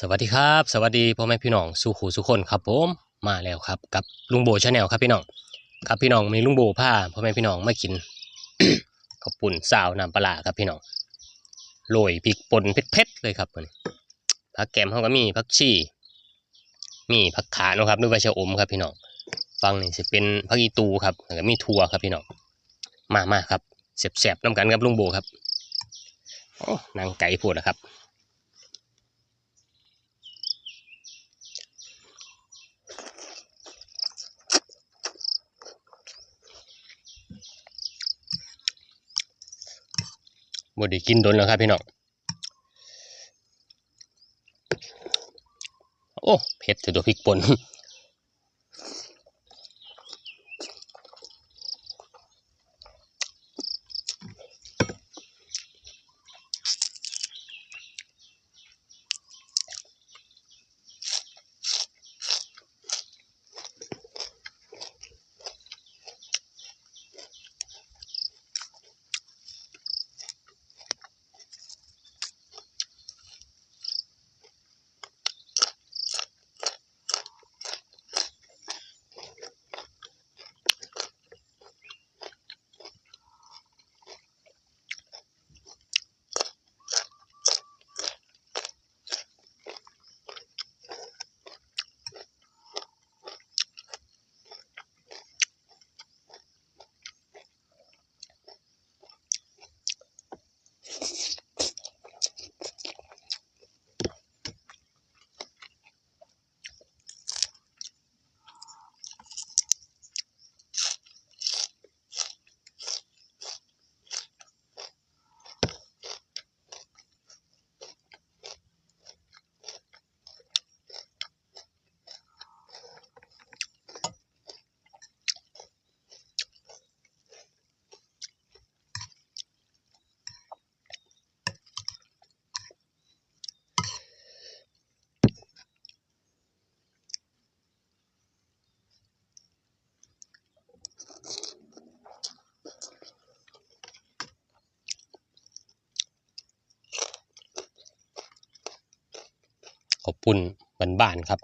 สวัสดีครับ สวัสดีพ่อแม่พี่น้องสู่หูสุคนครับผมมาแล้วครับ กับลุงโบชาแนลครับพี่น้องครับพี่น้องมีลุงโบผ้าพ่อแม่พี่น้องไมากินข้าปุ่นสาวน้ำปลาครับพี่น้องโรยพริกป่นเผ็ดๆเลยครับมันผักแกมเขาก็มีผักชีมีผักขาเนาะครับด้วยใบชะอมครับพี่น้องฟังนี่จะเป็นผักอีตูครับแล้วก็มีถั่วครับพี่น้องมามาครับเสียบๆน้ำกันครับลุงโบครับโอ้นางไก่พูดนะครับ บ่ได้กินโดนแล้วครับพี่น้องโอ้เผ็ดถือตัวพริกป่น ปุ่นบ้านๆครับ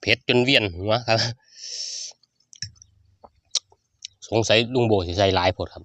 เผ็ดจนเวียนหัวครับ สงสัยลุงโบสิใส่หลายผดครับ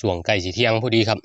ส่วงไก่สีเที่ยงพอดีครับ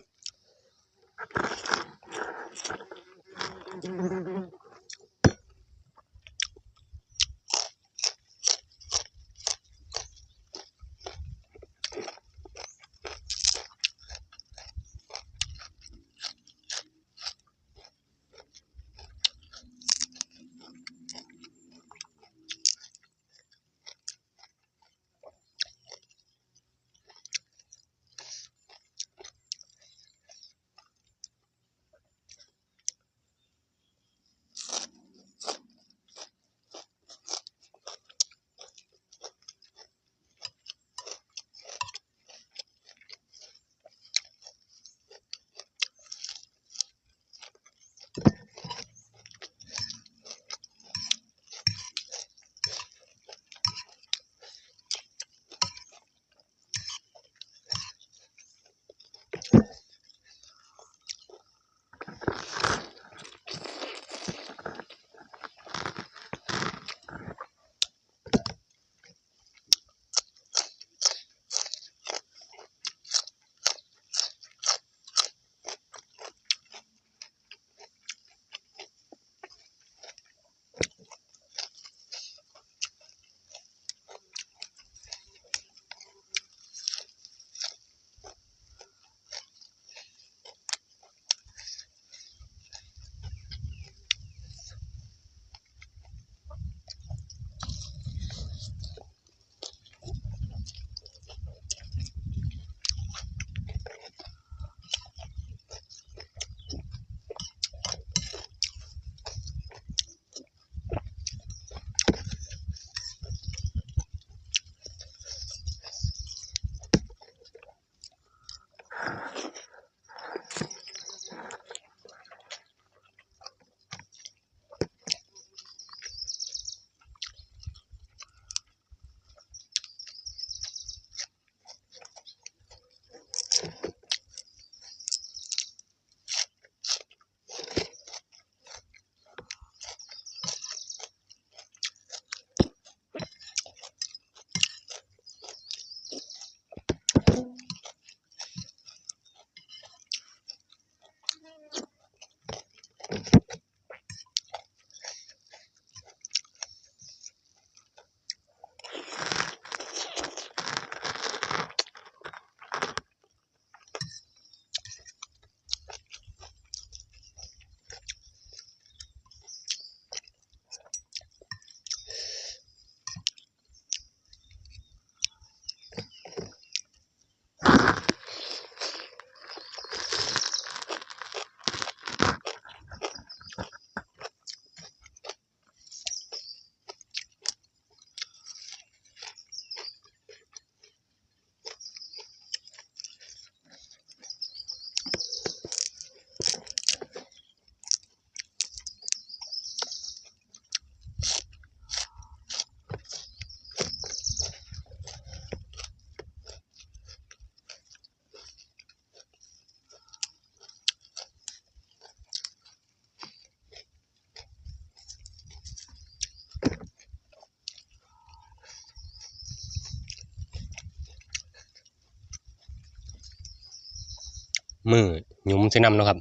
มือหยุมใส่น้ำเนาะครับ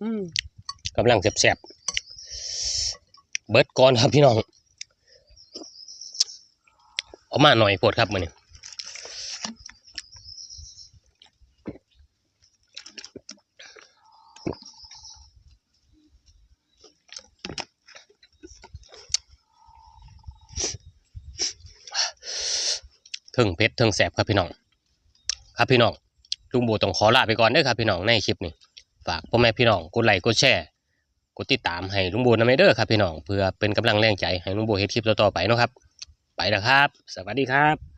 อืม กำลังแสบๆเบิดก่อนครับพี่น้องเอามาหน่อยโพดครับมือนี้เทิงเพชรเทิงแสบครับพี่น้อง ครับพี่น้องลุงโบต้องขอลาไปก่อนเด้อครับพี่น้องในคลิปนี้ ฝากพ่อแม่พี่น้องกดไลค์กดแชร์ กดติดตามให้ลุงโบนะเมเดอร์ครับพี่น้องเพื่อเป็นกำลังแรงใจให้ลุงโบเฮ็ดคลิปต่อๆไปเนาะครับ ไปแล้วครับ สวัสดีครับ